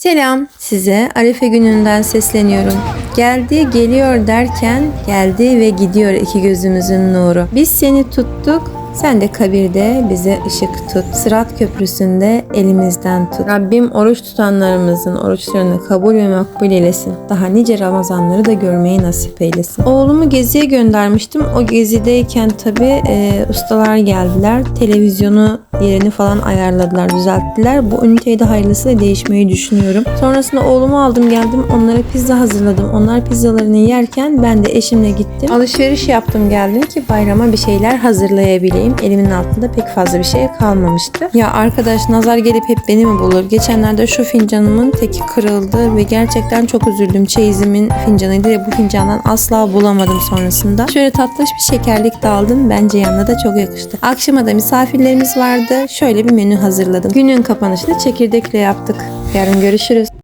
Selam size Arife gününden sesleniyorum. Geldi geliyor derken geldi ve gidiyor iki gözümüzün nuru. Biz seni tuttuk sen de kabirde bize ışık tut. Sırat köprüsünde elimizden tut. Rabbim oruç tutanlarımızın oruçlarını kabul ve makbul eylesin. Daha nice Ramazanları da görmeyi nasip eylesin. Oğlumu geziye göndermiştim. O gezideyken tabi ustalar geldiler. Televizyonu yerini falan ayarladılar, düzelttiler. Bu üniteyi de hayırlısıyla değişmeyi düşünüyorum. Sonrasında oğlumu aldım geldim. Onlara pizza hazırladım. Onlar pizzalarını yerken ben de eşimle gittim. Alışveriş yaptım geldim ki bayrama bir şeyler hazırlayabileyim. Elimin altında pek fazla bir şey kalmamıştı. Ya arkadaş nazar gelip hep beni mi bulur? Geçenlerde şu fincanımın teki kırıldı ve gerçekten çok üzüldüm. Çeyizimin fincanıydı ve bu fincandan asla bulamadım sonrasında. Şöyle tatlış bir şekerlik de aldım. Bence yanına da çok yakıştı. Akşama da misafirlerimiz vardı. Şöyle bir menü hazırladım. Günün kapanışını çekirdekle yaptık. Yarın görüşürüz.